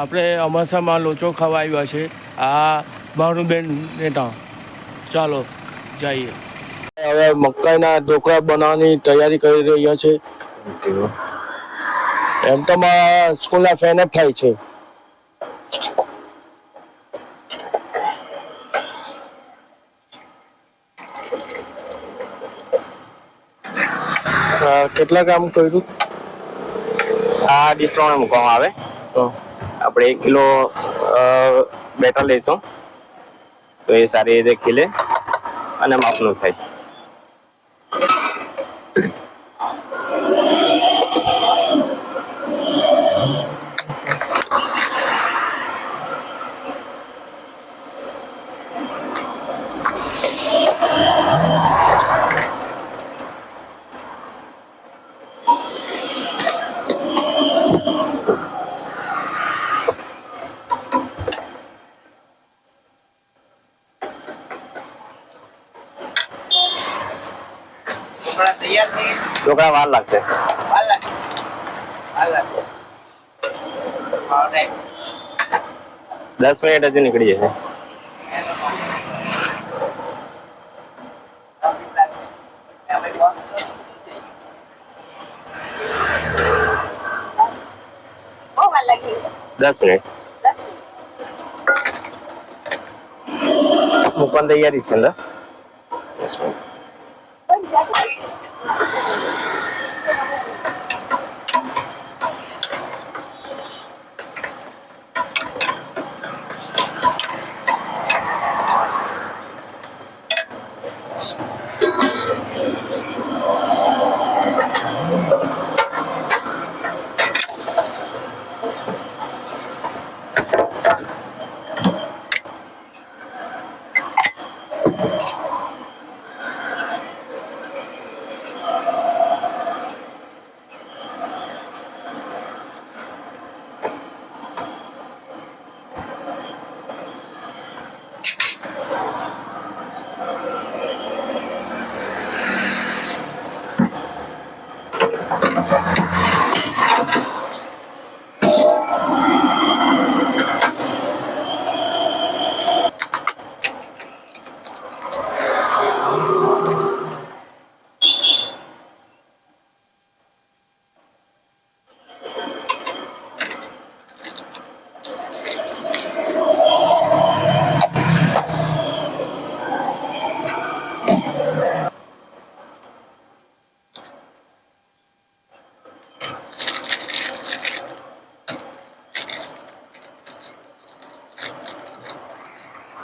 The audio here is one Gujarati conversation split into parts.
આપણે અમાસામાં લોચો ખાવા આવ્યા છે. આ મારું બેન નેતા. ચાલો જઈએ. હવે મકાઈના ઢોકળા બનાવવાની તૈયારી કરી રહ્યા છે. એમ તો મારા સ્કૂલના ફેન જ થાય છે. કેટલા કામ કર્યું? આ ડીશ મૂકવામાં આવે. તો આપણે એક કિલો બેટર લઈશું. તો એ સારી રીતે ખીલે અને માપનું થાય. ઢોકળા વાર લાગશે. દસ મિનિટ હજુ નીકળી જશે દસ મિનિટ. મૂકવાની તૈયારી છે અંદર. દસ મિનિટ.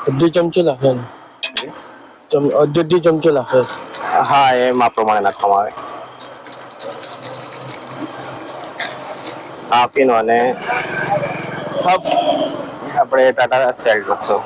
અડધી ચમચી નાખે ને ચમ અડધી અડધી ચમચી નાખે હા એ માપ પ્રમાણે નાખવામાં આવે આપીનો અને હાફ આપણે ટાટા સેલ્ડ મૂકશું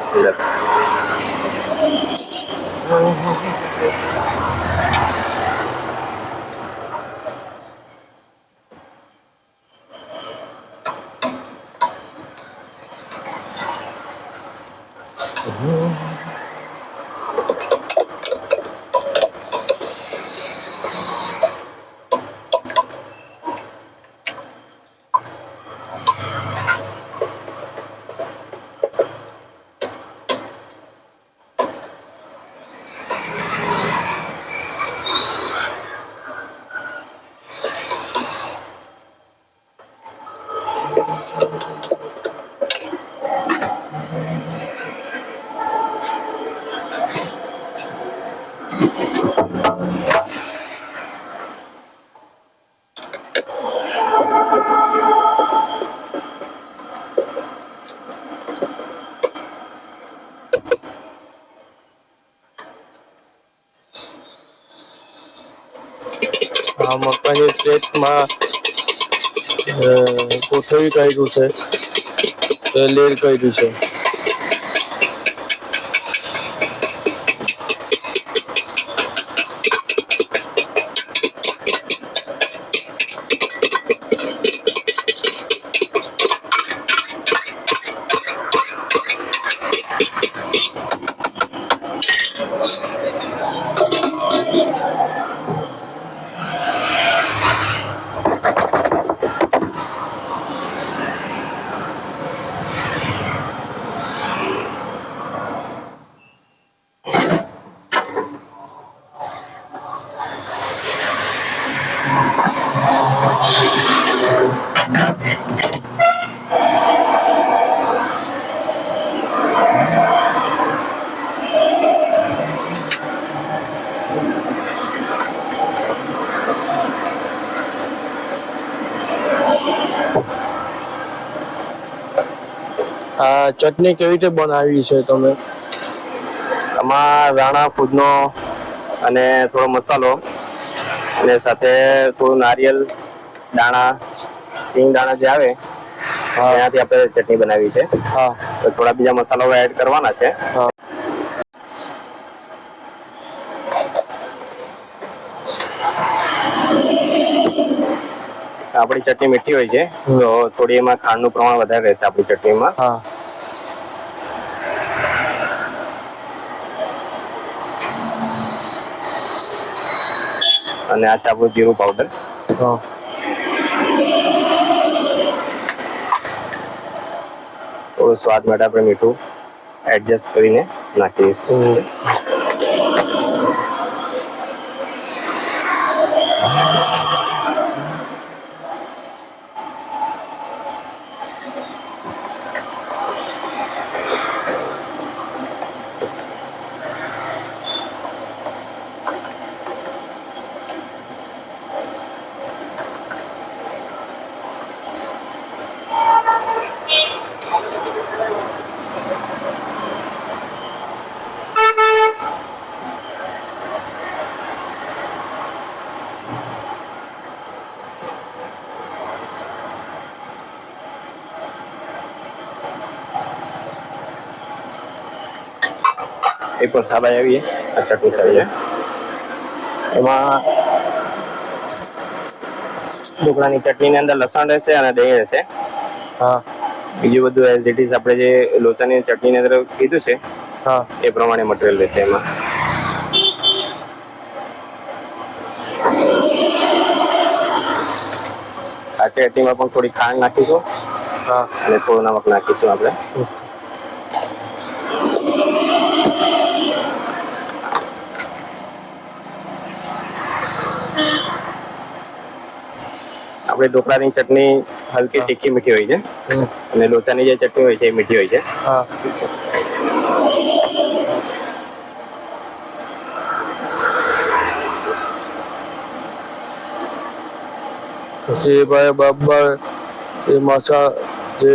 મકાઈની પ્લેટમાં કોથળી કર્યું છે. લેર કાઢ્યું છે. આ ચટણી કેવી રીતે બનાવી છે તમે? આમાં ધાણા ફૂદનો અને થોડો મસાલો અને સાથે થોડું નારિયેલ દાણા સિંગ દાણા જે આવે એનાથી આપણે ચટણી બનાવી છે. હા. તો થોડા બીજા મસાલાઓ એડ કરવાના છે. આપણી ચટણી મીઠી હોય છે તો થોડી એમાં ખાંડનું પ્રમાણ વધારે રહેશે આપણી ચટણીમાં. અને આ છે આપણું જીરું પાવડર થોડું સ્વાદ માટે આપણે મીઠું એડજસ્ટ કરીને હમ. એ પણ થાબાઈ આવીએ. આ ચટણી સારી એમાં ઢોકળાની ચટણીની અંદર લસણ રહેશે અને દહીં રહેશે. હા. બીજું બધું એઝ ઇટ ઇઝ આપણે જે લોચાની ચટણીની અંદર કીધું છે હા. એ પ્રમાણે મટીરિયલ રહેશે એમાં. આ ચટણીમાં પણ થોડી ખાંડ નાખીશું. હા. અને થોડું નમક નાખીશું આપણે. આપણે ઢોકળાની ચટણી હલકી તીખી મીઠી હોય છે. અને લોચાની જે ચટણી હોય છે એ મીઠી હોય છે. પછી ભાઈ બરાબર એ મસા જે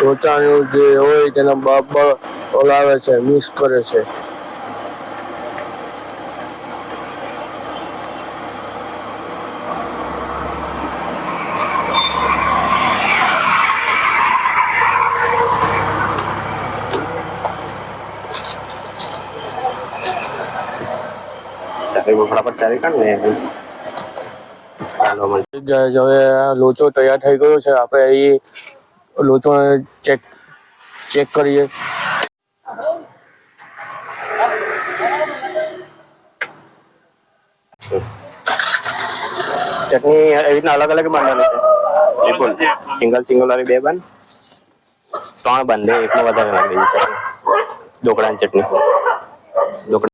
લોચાનું જે હોય તેના બરાબર ઓલાવે છે મિક્સ કરે છે. ફટાફટ મને થઈ ગયા છે. હવે લોચો તૈયાર થઈ ગયો છે. આપણે એ લોચો ચેક ચેક કરીએ. ચટણી એવી રીતના અલગ અલગ બાંધવાની છે. બિલકુલ. સિંગલ સિંગલ વાળી બે બન. ત્રણ બંધ એકમાં વધારે નાખી છે ઢોકળાની ચટણી. ઢોકળા